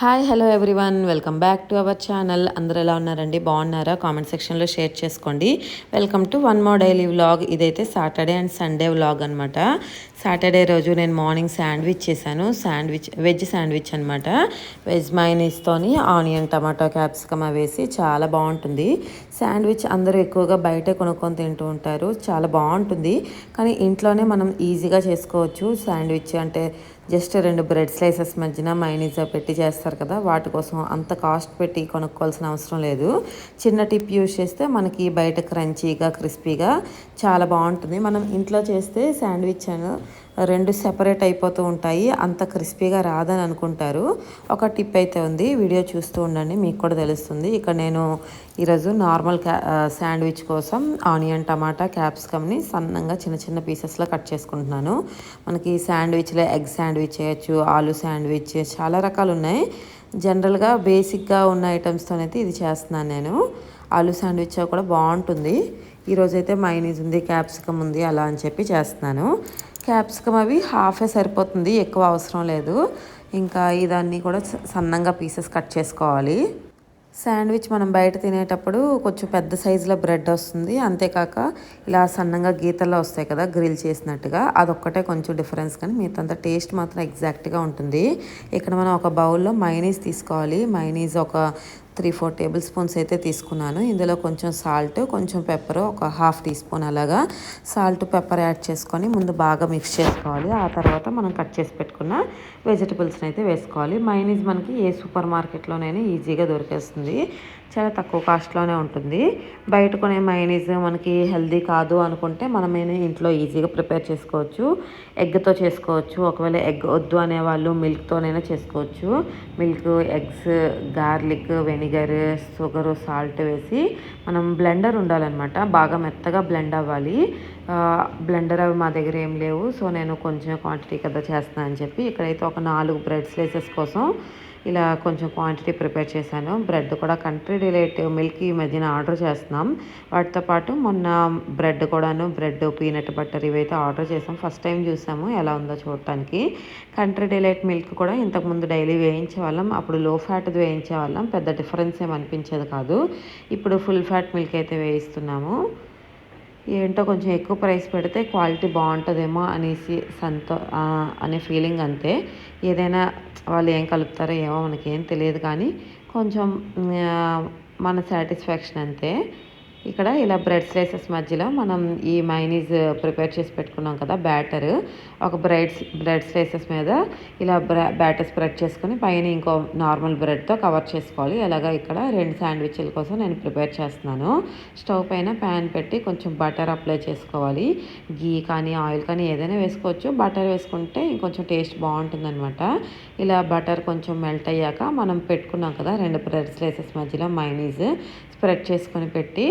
Hi hello everyone. Welcome back to our channel. అందరూ ఎలా ఉన్నారండి? బాగున్నారా? కామెంట్ సెక్షన్లో షేర్ చేసుకోండి. Welcome to one more daily vlog. ఇదైతే సాటర్డే అండ్ సండే వ్లాగ్ అనమాట సాటర్డే రోజు నేను మార్నింగ్ శాండ్విచ్ చేశాను. శాండ్విచ్ వెజ్ శాండ్విచ్ అనమాట వెజ్ మైనీస్తోని ఆనియన్ టమాటో క్యాప్సికమ్ వేసి చాలా బాగుంటుంది. శాండ్విచ్ అందరూ ఎక్కువగా బయట కొనుక్కొని తింటూ ఉంటారు. చాలా బాగుంటుంది. కానీ ఇంట్లోనే మనం ఈజీగా చేసుకోవచ్చు. శాండ్విచ్ అంటే జస్ట్ రెండు బ్రెడ్ స్లైసెస్ మధ్యన మైనీస్ పెట్టి చేస్తారు కదా వాటి కోసం అంత కాస్ట్ పెట్టి కొనుక్కోవాల్సిన అవసరం లేదు. చిన్న టిప్ యూజ్ చేస్తే మనకి బయట క్రంచీగా క్రిస్పీగా చాలా బాగుంటుంది. మనం ఇంట్లో చేస్తే శాండ్విచ్ రెండు సెపరేట్ అయిపోతూ ఉంటాయి. అంత క్రిస్పీగా రాదని అనుకుంటారు. ఒక టిప్ అయితే ఉంది. వీడియో చూస్తూ ఉండండి. మీకు కూడా తెలుస్తుంది. ఇక్కడ నేను ఈరోజు నార్మల్ క్యా శాండ్విచ్ కోసం ఆనియన్ టమాటా క్యాప్సికమ్ని సన్నంగా చిన్న చిన్న పీసెస్లో కట్ చేసుకుంటున్నాను. మనకి శాండ్విచ్లో ఎగ్ శాండ్విచ్ చేయొచ్చు ఆలు శాండ్విచ్ చాలా రకాలు ఉన్నాయి. జనరల్గా బేసిక్గా ఉన్న ఐటమ్స్తో అయితే ఇది చేస్తున్నాను నేను. ఆలు శాండ్విచ్ కూడా బాగుంటుంది. ఈరోజైతే మైనీస్ ఉంది క్యాప్సికమ్ ఉంది అలా అని చెప్పి చేస్తున్నాను. క్యాప్సికమ్ అవి హాఫే సరిపోతుంది ఎక్కువ అవసరం లేదు. ఇంకా ఇదాన్ని కూడా సన్నంగా పీసెస్ కట్ చేసుకోవాలి. శాండ్విచ్ మనం బయట తినేటప్పుడు కొంచెం పెద్ద సైజులో బ్రెడ్ వస్తుంది. అంతేకాక ఇలా సన్నంగా గీతల్లో వస్తాయి కదా గ్రిల్ చేసినట్టుగా. అదొక్కటే కొంచెం డిఫరెన్స్ కానీ మిగతా టేస్ట్ మాత్రం ఎగ్జాక్ట్గా ఉంటుంది. ఇక్కడ మనం ఒక బౌల్లో మైనీస్ తీసుకోవాలి. మైనీస్ ఒక త్రీ ఫోర్ టేబుల్ స్పూన్స్ అయితే తీసుకున్నాను. ఇందులో కొంచెం సాల్ట్ కొంచెం పెప్పర్ ఒక హాఫ్ టీ స్పూన్ అలాగా. సాల్ట్ పెప్పర్ యాడ్ చేసుకొని ముందు బాగా మిక్స్ చేసుకోవాలి. ఆ తర్వాత మనం కట్ చేసి పెట్టుకున్న వెజిటబుల్స్ని అయితే వేసుకోవాలి. మైనీస్ మనకి ఏ సూపర్ మార్కెట్లోనైనా ఈజీగా దొరికేస్తుంది. చాలా తక్కువ కాస్ట్లోనే ఉంటుంది. బయట కొనే మైనీస్ మనకి హెల్దీ కాదు అనుకుంటే మనమైనా ఇంట్లో ఈజీగా ప్రిపేర్ చేసుకోవచ్చు. ఎగ్తో చేసుకోవచ్చు. ఒకవేళ ఎగ్ వద్దు అనేవాళ్ళు మిల్క్తోనైనా చేసుకోవచ్చు. Milk eggs garlic vinegar sugar salt వేసి మనం బ్లెండర్ ఉండాలన్నమాట. బాగా మెత్తగా బ్లెండ్ అవ్వాలి. బ్లెండర్ అవి మా దగ్గర ఏం లేవు. సో నేను కొంచెం క్వాంటిటీ కదా చేస్తాను అని చెప్పి ఇక్కడైతే ఒక నాలుగు బ్రెడ్ స్లైసెస్ కోసం ఇలా కొంచెం క్వాంటిటీ ప్రిపేర్ చేశాను. బ్రెడ్ కూడా కంట్రీ రిలేటివ్ మిల్క్ ఈ మధ్యన ఆర్డర్ చేస్తున్నాం. వాటితో పాటు మొన్న బ్రెడ్ కూడాను బ్రెడ్ పీనట్ బట్టర్ ఇవైతే ఆర్డర్ చేసాం. ఫస్ట్ టైం చూసాము ఎలా ఉందో చూడటానికి. కంట్రీ డిలైట్ మిల్క్ కూడా ఇంతకుముందు డైలీ వేయించే వాళ్ళం. అప్పుడు లో ఫ్యాట్ వేయించే వాళ్ళం. పెద్ద డిఫరెన్స్ ఏమనిపించేది అనిపించేది కాదు. ఇప్పుడు ఫుల్ ఫ్యాట్ మిల్క్ అయితే వేయిస్తున్నాము. ఏంటో కొంచెం ఎక్కువ ప్రైస్ పెడితే క్వాలిటీ బాగుంటుందేమో అనేసి సంతో అనే ఫీలింగ్ అంతే. ఏదైనా వాళ్ళు ఏం కలుపుతారో ఏమో మనకేం తెలియదు కానీ కొంచెం మన సాటిస్ఫాక్షన్ అంతే. ఇక్కడ ఇలా బ్రెడ్ స్లైసెస్ మధ్యలో మనం ఈ మైనీస్ ప్రిపేర్ చేసి పెట్టుకున్నాం కదా బ్యాటర్ ఒక బ్రెడ్ బ్రెడ్ స్లైసెస్ మీద ఇలా బ్యాటర్ స్ప్రెడ్ చేసుకొని పైన ఇంకో నార్మల్ బ్రెడ్తో కవర్ చేసుకోవాలి. అలాగా ఇక్కడ రెండు శాండ్విచ్ల కోసం నేను ప్రిపేర్ చేస్తున్నాను. స్టవ్ పైన ప్యాన్ పెట్టి కొంచెం బటర్ అప్లై చేసుకోవాలి. గీ కానీ ఆయిల్ కానీ ఏదైనా వేసుకోవచ్చు. బటర్ వేసుకుంటే ఇంకొంచెం టేస్ట్ బాగుంటుందన్నమాట. ఇలా బటర్ కొంచెం మెల్ట్ అయ్యాక మనం పెట్టుకున్నాం కదా రెండు బ్రెడ్ స్లైసెస్ మధ్యలో మైనీస్ స్ప్రెడ్ చేసుకొని పెట్టి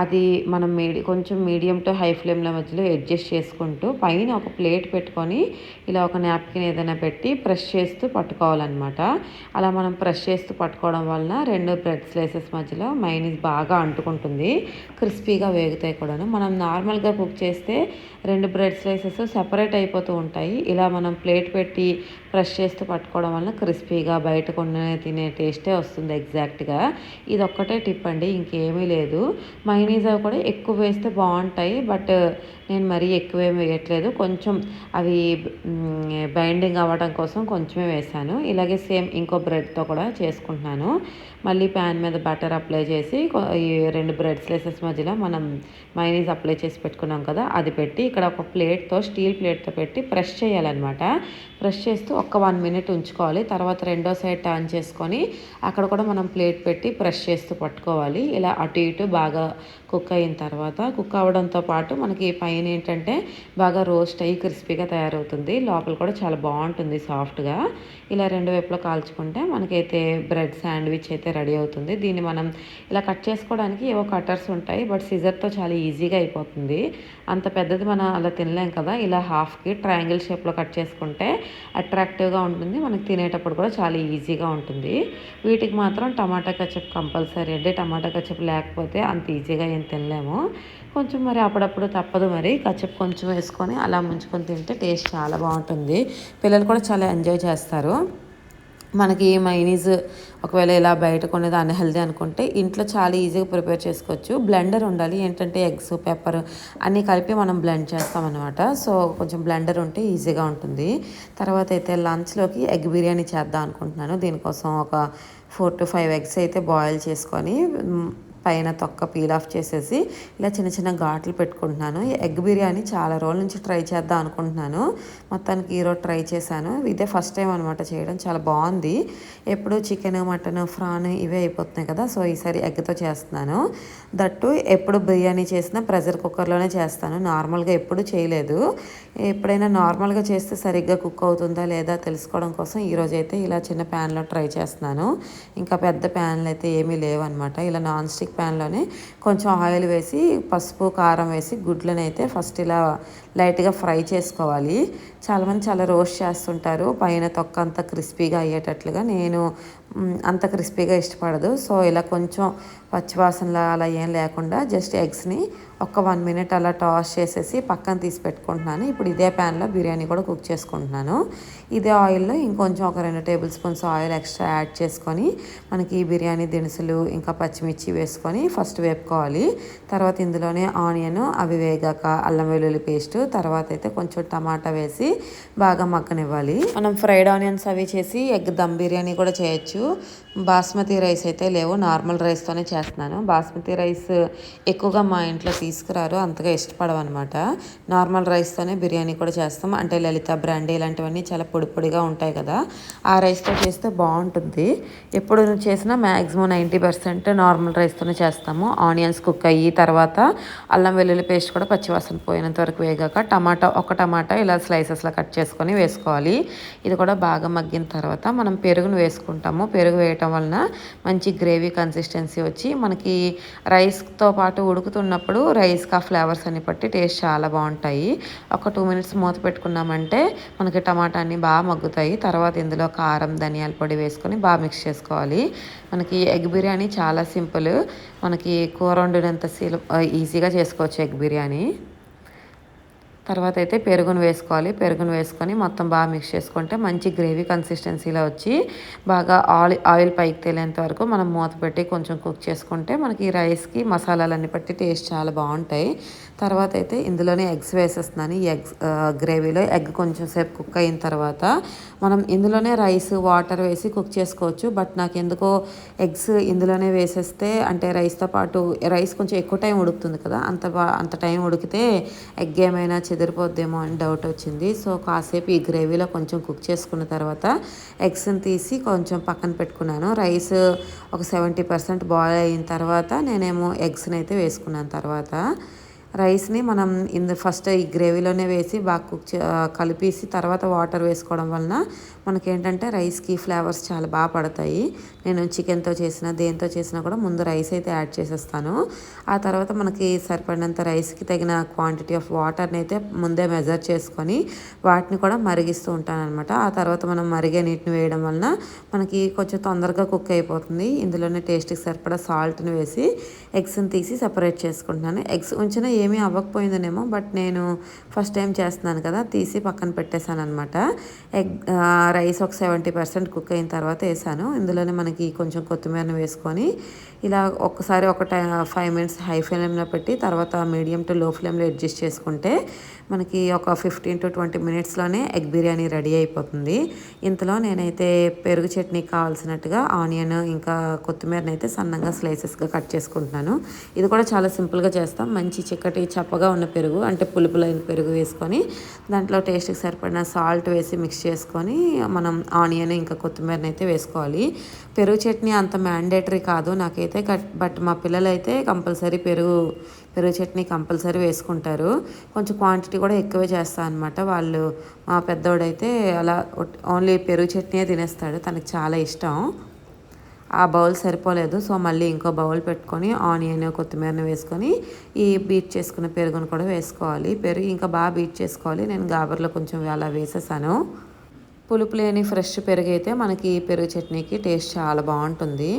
అది మనం మీడి కొంచెం మీడియం టు హై ఫ్లేమ్ల మధ్యలో అడ్జస్ట్ చేసుకుంటూ పైన ఒక ప్లేట్ పెట్టుకొని ఇలా ఒక నాప్కిన్ ఏదైనా పెట్టి ప్రెస్ చేస్తూ పట్టుకోవాలన్నమాట. అలా మనం ప్రెస్ చేస్తూ పట్టుకోవడం వలన రెండు బ్రెడ్ స్లైసెస్ మధ్యలో మైనీస్ బాగా అంటుకుంటుంది క్రిస్పీగా వేగుతాయి కూడాను. మనం నార్మల్గా కుక్ చేస్తే రెండు బ్రెడ్ స్లైసెస్ సెపరేట్ అయిపోతూ ఉంటాయి. ఇలా మనం ప్లేట్ పెట్టి ప్రెస్ చేస్తూ పట్టుకోవడం వలన క్రిస్పీగా బయట కొన్ని తినే టేస్టే వస్తుంది ఎగ్జాక్ట్గా. ఇది ఒక్కటే టిప్ అండి ఇంకేమీ లేదు. మైనీస్ అవి కూడా ఎక్కువ వేస్తే బాగుంటాయి బట్ నేను మరీ ఎక్కువేమి వేయట్లేదు. కొంచెం అవి బైండింగ్ అవ్వడం కోసం కొంచెమే వేసాను. ఇలాగే సేమ్ ఇంకో బ్రెడ్తో కూడా చేసుకుంటున్నాను. మళ్ళీ ప్యాన్ మీద బటర్ అప్లై చేసి ఈ రెండు బ్రెడ్ స్లైసెస్ మధ్యలో మనం మైనీస్ అప్లై చేసి పెట్టుకున్నాం కదా అది పెట్టి ఇక్కడ ఒక ప్లేట్తో స్టీల్ ప్లేట్తో పెట్టి ప్రెస్ చేయాలన్నమాట. ప్రెస్ చేస్తూ ఒక వన్ మినిట్ ఉంచుకోవాలి తర్వాత రెండో సైడ్ టర్న్ చేసుకొని అక్కడ కూడా మనం ప్లేట్ పెట్టి ప్రెస్ చేస్తూ పట్టుకోవాలి. ఇలా అటు ఇటు బాగా కుక్ అయిన తర్వాత కుక్ అవ్వడంతో పాటు మనకి పైన ఏంటంటే బాగా రోస్ట్ అయ్యి క్రిస్పీగా తయారవుతుంది. లోపల కూడా చాలా బాగుంటుంది సాఫ్ట్గా. ఇలా రెండు వైపులో కాల్చుకుంటే మనకైతే బ్రెడ్ శాండ్విచ్ అయితే రెడీ అవుతుంది. దీన్ని మనం ఇలా కట్ చేసుకోవడానికి ఏవో కటర్స్ ఉంటాయి బట్ సిజర్తో చాలా ఈజీగా అయిపోతుంది. అంత పెద్దది మనం అలా తినలేం కదా. ఇలా హాఫ్కి ట్రయాంగిల్ షేప్లో కట్ చేసుకుంటే అట్రాక్టివ్గా ఉంటుంది. మనకి తినేటప్పుడు కూడా చాలా ఈజీగా ఉంటుంది. వీటికి మాత్రం టమాటా కచప్ కంపల్సరీ అంటే టమాటా కచప్ లేకపోతే అంత ఈజీగా ఏం తినలేము. కొంచెం మరి అప్పుడప్పుడు తప్పదు మరి. కచప్ కొంచెం వేసుకొని అలా ముంచుకొని తింటే టేస్ట్ చాలా బాగుంటుంది. పిల్లలు కూడా చాలా ఎంజాయ్ చేస్తారు. మనకి మైనీస్ ఒకవేళ ఇలా బయట కొనేది అన్హెల్దీ అనుకుంటే ఇంట్లో చాలా ఈజీగా ప్రిపేర్ చేసుకోవచ్చు. బ్లెండర్ ఉండాలి. ఏంటంటే ఎగ్స్ పెప్పర్ అన్నీ కలిపి మనం బ్లెండ్ చేస్తామన్నమాట. సో కొంచెం బ్లెండర్ ఉంటే ఈజీగా ఉంటుంది. తర్వాత అయితే లంచ్లోకి ఎగ్ బిర్యానీ చేద్దాం అనుకుంటున్నాను. దీనికోసం ఒక ఫోర్ టు ఫైవ్ ఎగ్స్ అయితే బాయిల్ చేసుకొని పైన తొక్క పీల్ ఆఫ్ చేసేసి ఇలా చిన్న చిన్న ఘాట్లు పెట్టుకుంటున్నాను. ఎగ్ బిర్యానీ చాలా రోజుల నుంచి ట్రై చేద్దాం అనుకుంటున్నాను. మొత్తానికి ఈరోజు ట్రై చేశాను. ఇదే ఫస్ట్ టైం అనమాట చేయడం. చాలా బాగుంది. ఎప్పుడు చికెన్ మటన్ ఫ్రాన్ ఇవే అయిపోతున్నాయి కదా. సో ఈసారి ఎగ్తో చేస్తున్నాను. దట్టు ఎప్పుడు బిర్యానీ చేసినా ప్రెషర్ కుక్కర్లోనే చేస్తాను. నార్మల్గా ఎప్పుడు చేయలేదు. ఎప్పుడైనా నార్మల్గా చేస్తే సరిగ్గా కుక్ అవుతుందా లేదా తెలుసుకోవడం కోసం ఈరోజు అయితే ఇలా చిన్న ప్యాన్లో ట్రై చేస్తున్నాను. ఇంకా పెద్ద ప్యాన్లు అయితే ఏమీ లేవన్నమాట. ఇలా నాన్ స్టిక్ ప్యాన్లోనే కొంచెం ఆయిల్ వేసి పసుపు కారం వేసి గుడ్లను అయితే ఫస్ట్ ఇలా లైట్గా ఫ్రై చేసుకోవాలి. చాలామంది చాలా రోస్ట్ చేస్తుంటారు. పైన తొక్క అంత క్రిస్పీగా అయ్యేటట్లుగా నేను అంత క్రిస్పీగా ఇష్టపడదు. సో ఇలా కొంచెం పచ్చివాసనలా అలా ఏం లేకుండా జస్ట్ ఎగ్స్ని ఒక వన్ మినిట్ అలా టాస్ చేసేసి పక్కన తీసి పెట్టుకుంటున్నాను. ఇప్పుడు ఇదే ప్యాన్లో బిర్యానీ కూడా కుక్ చేసుకుంటున్నాను. ఇదే ఆయిల్లో ఇంకొంచెం ఒక రెండు table spoons oil extra add చేసుకొని మనకి బిర్యానీ దినుసులు ఇంకా పచ్చిమిర్చి వేసుకొని ఫస్ట్ వేపుకోవాలి. తర్వాత ఇందులోనే ఆనియన్ అవి వేగాక అల్లం వెల్లుల్లి పేస్ట్ తర్వాత అయితే కొంచెం టమాటా వేసి బాగా మగ్గనివ్వాలి. మనం ఫ్రైడ్ ఆనియన్స్ అవి చేసి ఎగ్ దమ్ బిర్యానీ కూడా చేయొచ్చు. బాస్మతి రైస్ అయితే లేవు నార్మల్ రైస్తోనే చేస్తున్నాను. బాస్మతి రైస్ ఎక్కువగా మా ఇంట్లో తీసుకురారు అంతగా ఇష్టపడవన్నమాట నార్మల్ రైస్తోనే బిర్యానీ కూడా చేస్తాం. అంటే లలిత బ్రాండీ ఇలాంటివన్నీ చాలా పొడి పొడిగా ఉంటాయి కదా ఆ రైస్తో చేస్తే బాగుంటుంది. ఎప్పుడు చేసినా మ్యాక్సిమం నైంటీ పర్సెంట్ నార్మల్ రైస్తోనే చేస్తాము. ఆనియన్స్ కుక్ అయ్యి తర్వాత అల్లం వెల్లుల్లి పేస్ట్ కూడా పచ్చివాసన పోయినంత వరకు వేగాక టమాటా ఒక టమాటా ఇలా స్లైసెస్లో కట్ చేసుకొని వేసుకోవాలి. ఇది కూడా బాగా మగ్గిన తర్వాత మనం పెరుగును వేసుకుంటాము. పెరుగు వేయటం వలన మంచి గ్రేవీ కన్సిస్టెన్సీ వచ్చి మనకి రైస్తో పాటు ఉడుకుతున్నప్పుడు రైస్కి ఆ ఫ్లేవర్స్ అని బట్టి టేస్ట్ చాలా బాగుంటాయి. ఒక టూ మినిట్స్ మూత పెట్టుకున్నామంటే మనకి టమాటా అన్ని బాగా మగ్గుతాయి. తర్వాత ఇందులో కారం ధనియాల పొడి వేసుకొని బాగా మిక్స్ చేసుకోవాలి. మనకి ఎగ్ బిర్యానీ చాలా సింపుల్. మనకి కూర వండినంత ఈజీగా చేసుకోవచ్చు ఎగ్ బిర్యానీ. తర్వాత అయితే పెరుగును వేసుకోవాలి. పెరుగును వేసుకొని మొత్తం బాగా మిక్స్ చేసుకుంటే మంచి గ్రేవీ కన్సిస్టెన్సీలో వచ్చి బాగా ఆయిల్ ఆయిల్ పైకి తేలేంత వరకు మనం మూత పెట్టి కొంచెం కుక్ చేసుకుంటే మనకి రైస్కి మసాలాలన్నీ బట్టి టేస్ట్ చాలా బాగుంటాయి. తర్వాత అయితే ఇందులోనే ఎగ్స్ వేసేస్తున్నాను. ఈ ఎగ్స్ గ్రేవీలో ఎగ్ కొంచెం సేపు కుక్ అయిన తర్వాత మనం ఇందులోనే రైస్ వాటర్ వేసి కుక్ చేసుకోవచ్చు. బట్ నాకు ఎందుకో ఎగ్స్ ఇందులోనే వేసేస్తే అంటే రైస్తో పాటు రైస్ కొంచెం ఎక్కువ టైం ఉడుకుతుంది కదా అంత అంత టైం ఉడికితే ఎగ్ ఏమైనా చెదిరిపోద్దేమో అని డౌట్ వచ్చింది. సో కాసేపు ఈ గ్రేవీలో కొంచెం కుక్ చేసుకున్న తర్వాత ఎగ్స్ని తీసి కొంచెం పక్కన పెట్టుకున్నాను. రైస్ ఒక సెవెంటీ పర్సెంట్ బాయిల్ అయిన తర్వాత నేనేమో ఎగ్స్ని అయితే వేసుకున్నాను తర్వాత. రైస్ని మనం ఇందు ఫస్ట్ ఈ గ్రేవీలోనే వేసి బాగా కుక్ కలిపేసి తర్వాత వాటర్ వేసుకోవడం వలన మనకేంటంటే రైస్కి ఫ్లేవర్స్ చాలా బాగా పడతాయి. నేను చికెన్తో చేసిన దేంతో చేసినా కూడా ముందు రైస్ అయితే యాడ్ చేసేస్తాను. ఆ తర్వాత మనకి సరిపడినంత రైస్కి తగిన క్వాంటిటీ ఆఫ్ వాటర్ని అయితే ముందే మెజర్ చేసుకొని వాటిని కూడా మరిగిస్తూ ఉంటాను అనమాట ఆ తర్వాత మనం మరిగే నీటిని వేయడం వలన మనకి కొంచెం తొందరగా కుక్ అయిపోతుంది. ఇందులోనే టేస్ట్కి సరిపడా సాల్ట్ని వేసి ఎగ్స్ని తీసి సపరేట్ చేసుకుంటున్నాను. ఎగ్స్ ఉంచిన ఏమీ అవ్వకపోయిందనేమో బట్ నేను ఫస్ట్ టైం చేస్తున్నాను కదా తీసి పక్కన పెట్టేశాను అనమాట ఎగ్ రైస్ ఒక సెవెంటీ పర్సెంట్ కుక్ అయిన తర్వాత వేసాను. ఇందులోనే మనకి కొంచెం కొత్తిమీరని వేసుకొని ఇలా ఒక్కసారి ఒక టై ఫైవ్ మినిట్స్ హై ఫ్లేమ్లో పెట్టి తర్వాత మీడియం టు లో ఫ్లేమ్లో అడ్జస్ట్ చేసుకుంటే మనకి ఒక ఫిఫ్టీన్ టు ట్వంటీ మినిట్స్లోనే ఎగ్ బిర్యానీ రెడీ అయిపోతుంది. ఇంతలో నేనైతే పెరుగు చట్నీ కావాల్సినట్టుగా ఆనియన్ ఇంకా కొత్తిమీరని అయితే సన్నగా స్లైసెస్గా కట్ చేసుకుంటున్నాను. ఇది కూడా చాలా సింపుల్గా చేస్తాం. మంచి చిక్కటి చప్పగా ఉన్న పెరుగు అంటే పులుపులైన పెరుగు వేసుకొని దాంట్లో టేస్ట్కి సరిపడిన సాల్ట్ వేసి మిక్స్ చేసుకొని మనం ఆనియన్ ఇంకా కొత్తిమీరని అయితే వేసుకోవాలి. పెరుగు చట్నీ అంత మ్యాండేటరీ కాదు నాకైతే బట్ మా పిల్లలైతే కంపల్సరీ పెరుగు పెరుగు చట్నీ కంపల్సరీ వేసుకుంటారు. కొంచెం క్వాంటిటీ కూడా ఎక్కువే చేస్తాను అనమాట వాళ్ళు మా పెద్దోడైతే అలా ఓన్లీ పెరుగు చట్నీ తినేస్తాడు. తనకి చాలా ఇష్టం. ఆ బౌల్ సరిపోలేదు. సో మళ్ళీ ఇంకో బౌల్ పెట్టుకొని ఆనియన్ కొత్తిమీరని వేసుకొని ఈ బీట్ చేసుకున్న పెరుగును కూడా వేసుకోవాలి. పెరుగు ఇంకా బాగా బీట్ చేసుకోవాలి. నేను గాబర్లో కొంచెం అలా వేసేసాను. పులుపు లేని ఫ్రెష్ పెరుగు అయితే మనకి పెరుగు చట్నీకి టేస్ట్ చాలా బాగుంటుంది.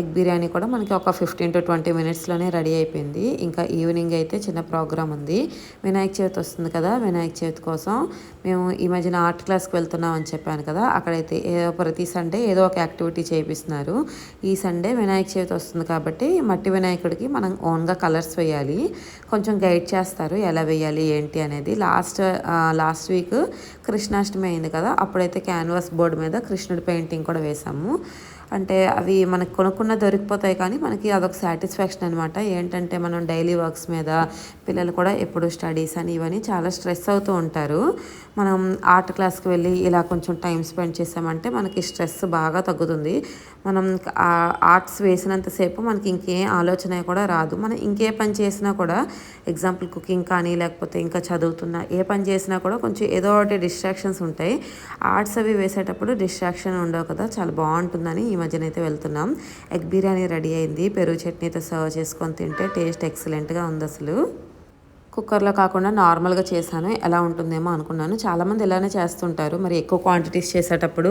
ఎగ్ బిర్యానీ కూడా మనకి ఒక ఫిఫ్టీన్ టు ట్వంటీ మినిట్స్లోనే రెడీ అయిపోయింది. ఇంకా ఈవినింగ్ అయితే చిన్న ప్రోగ్రామ్ ఉంది. వినాయక చవితి వస్తుంది కదా వినాయక చవితి కోసం మేము ఈ మధ్యన ఆర్ట్ క్లాస్కి వెళ్తున్నాం అని చెప్పాను కదా అక్కడైతే ఏదో ప్రతి సండే ఏదో ఒక యాక్టివిటీ చేపిస్తున్నారు. ఈ సండే వినాయక చవితి వస్తుంది కాబట్టి మట్టి వినాయకుడికి మనం ఓన్గా కలర్స్ వేయాలి. కొంచెం గైడ్ చేస్తారు ఎలా వేయాలి ఏంటి అనేది. లాస్ట్ లాస్ట్ వీక్ కృష్ణాష్టమి అయింది కదా అప్పుడైతే క్యాన్వాస్ బోర్డు మీద కృష్ణుడి పెయింటింగ్ కూడా వేసాము. అంటే అవి మనకు కొనుక్కున్న దొరికిపోతాయి కానీ మనకి అదొక సాటిస్ఫాక్షన్ అనమాట ఏంటంటే మనం డైలీ వర్క్స్ మీద పిల్లలు కూడా ఎప్పుడు స్టడీస్ అని ఇవన్నీ చాలా స్ట్రెస్ అవుతూ ఉంటారు. మనం ఆర్ట్ క్లాస్కి వెళ్ళి ఇలా కొంచెం టైం స్పెండ్ చేసామంటే మనకి స్ట్రెస్ బాగా తగ్గుతుంది. మనం ఆర్ట్స్ వేసినంతసేపు మనకి ఇంకేం ఆలోచన కూడా రాదు. మనం ఇంకే పని చేసినా కూడా ఎగ్జాంపుల్ కుకింగ్ కానీ లేకపోతే ఇంకా చదువుతున్నా ఏ పని చేసినా కూడా కొంచెం ఏదో ఒకటి డిస్ట్రాక్షన్స్ ఉంటాయి. ఆర్ట్స్ అవి వేసేటప్పుడు డిస్ట్రాక్షన్ ఉండవు కదా చాలా బాగుంటుందని ఈ మధ్యన అయితే వెళ్తున్నాం. ఎగ్ బిర్యానీ రెడీ అయింది. పెరుగు చట్నీతో సర్వ్ చేసుకొని తింటే టేస్ట్ ఎక్సలెంట్గా ఉంది అసలు. కుక్కర్లో కాకుండా నార్మల్గా చేశాను. ఎలా ఉంటుందేమో అనుకున్నాను. చాలామంది ఇలానే చేస్తుంటారు. మరి ఎక్కువ క్వాంటిటీస్ చేసేటప్పుడు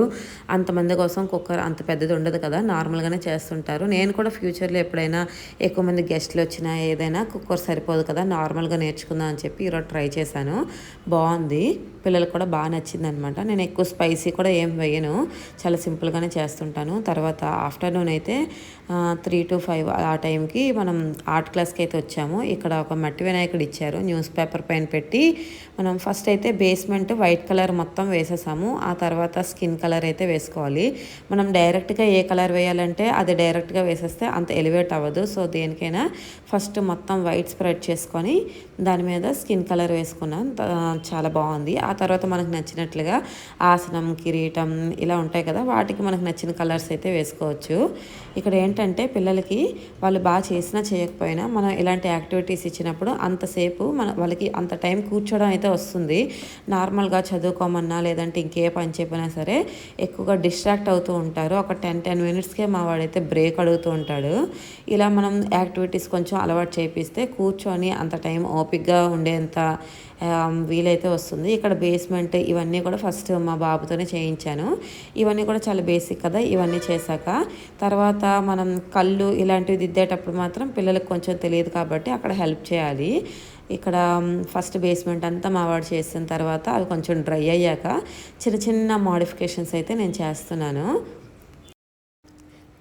అంతమంది కోసం కుక్కర్ అంత పెద్దది ఉండదు కదా నార్మల్గానే చేస్తుంటారు. నేను కూడా ఫ్యూచర్లో ఎప్పుడైనా ఎక్కువ మంది గెస్ట్లు వచ్చినా ఏదైనా కుక్కర్ సరిపోదు కదా నార్మల్గా నేర్చుకుందాం అని చెప్పి ఈరోజు ట్రై చేశాను. బాగుంది. పిల్లలకు కూడా బాగా నచ్చింది అనమాట నేను ఎక్కువ స్పైసీ కూడా ఏం వేయను. చాలా సింపుల్గానే చేస్తుంటాను. తర్వాత ఆఫ్టర్నూన్ అయితే త్రీ టు ఫైవ్ ఆ టైంకి మనం ఆర్ట్ క్లాస్కి అయితే వచ్చాము. ఇక్కడ ఒక మట్టి వినాయకుడు ఇచ్చారు. న్యూస్ పేపర్ పైన పెట్టి మనం ఫస్ట్ అయితే బేస్మెంట్ వైట్ కలర్ మొత్తం వేసేసాము. ఆ తర్వాత స్కిన్ కలర్ అయితే వేసుకోవాలి. మనం డైరెక్ట్గా ఏ కలర్ వేయాలంటే అది డైరెక్ట్గా వేసేస్తే అంత ఎలివేట్ అవ్వదు. సో దేనికైనా ఫస్ట్ మొత్తం వైట్ స్ప్రెడ్ చేసుకొని దాని మీద స్కిన్ కలర్ వేసుకున్నాను చాలా బాగుంది. ఆ తర్వాత మనకు నచ్చినట్లుగా ఆసనం కిరీటం ఇలా ఉంటాయి కదా వాటికి మనకు నచ్చిన కలర్స్ అయితే వేసుకోవచ్చు. ఇక్కడ ఏంటంటే పిల్లలకి వాళ్ళు బాగా చేసినా చేయకపోయినా మనం ఇలాంటి యాక్టివిటీస్ ఇచ్చినప్పుడు అంతసేపు మన వాళ్ళకి అంత టైం కూర్చోవడం అయితే వస్తుంది. నార్మల్గా చదువుకోమన్నా లేదంటే ఇంకే పని చెప్పినా సరే ఎక్కువగా డిస్ట్రాక్ట్ అవుతూ ఉంటారు. ఒక టెన్ టెన్ మినిట్స్కే మా వాడైతే బ్రేక్ అడుగుతూ ఉంటాడు. ఇలా మనం యాక్టివిటీస్ కొంచెం అలవాటు చేపిస్తే కూర్చొని అంత టైం ఓపెన్ ఓపిక్గా ఉండేంత వీలైతే వస్తుంది. ఇక్కడ బేస్మెంట్ ఇవన్నీ కూడా ఫస్ట్ మా బాబుతోనే చేయించాను. ఇవన్నీ కూడా చాలా బేసిక్ కదా ఇవన్నీ చేశాక. తర్వాత మనం కళ్ళు ఇలాంటివి దిద్దేటప్పుడు మాత్రం పిల్లలకు కొంచెం తెలియదు కాబట్టి అక్కడ హెల్ప్ చేయాలి. ఇక్కడ ఫస్ట్ బేస్మెంట్ అంతా మా వాడు చేసిన తర్వాత అవి కొంచెం డ్రై అయ్యాక చిన్న చిన్న మాడిఫికేషన్స్ అయితే నేను చేస్తున్నాను.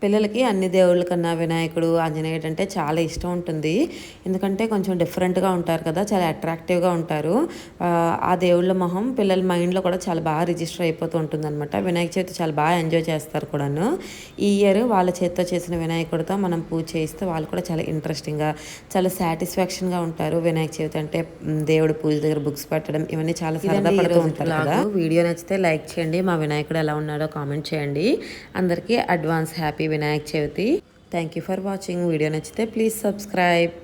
పిల్లలకి అన్ని దేవుళ్ళ కన్నా వినాయకుడు ఆంజనేయుడు అంటే చాలా ఇష్టం ఉంటుంది. ఎందుకంటే కొంచెం డిఫరెంట్గా ఉంటారు కదా చాలా అట్రాక్టివ్గా ఉంటారు. ఆ, దేవుళ్ళ మొహం పిల్లల మైండ్లో కూడా చాలా బాగా రిజిస్టర్ అయిపోతూ ఉంటుంది అనమాట వినాయక చవితి చాలా బాగా ఎంజాయ్ చేస్తారు కూడాను. ఈ ఇయర్ వాళ్ళ చేతితో చేసిన వినాయకుడితో మనం పూజ చేయిస్తే వాళ్ళు కూడా చాలా ఇంట్రెస్టింగ్గా చాలా సాటిస్ఫాక్షన్గా ఉంటారు. వినాయక చవితి అంటే దేవుడి పూజ దగ్గర బుక్స్ పెట్టడం ఇవన్నీ చాలా సరదా పడుతూ ఉంటారు కదా. వీడియో నచ్చితే లైక్ చేయండి. మా వినాయకుడు ఎలా ఉన్నాడో కామెంట్ చేయండి. అందరికీ advance happy Vinayaka Chavithi. Thank you for watching video నచ్చితే ప్లీజ్ సబ్స్క్రైబ్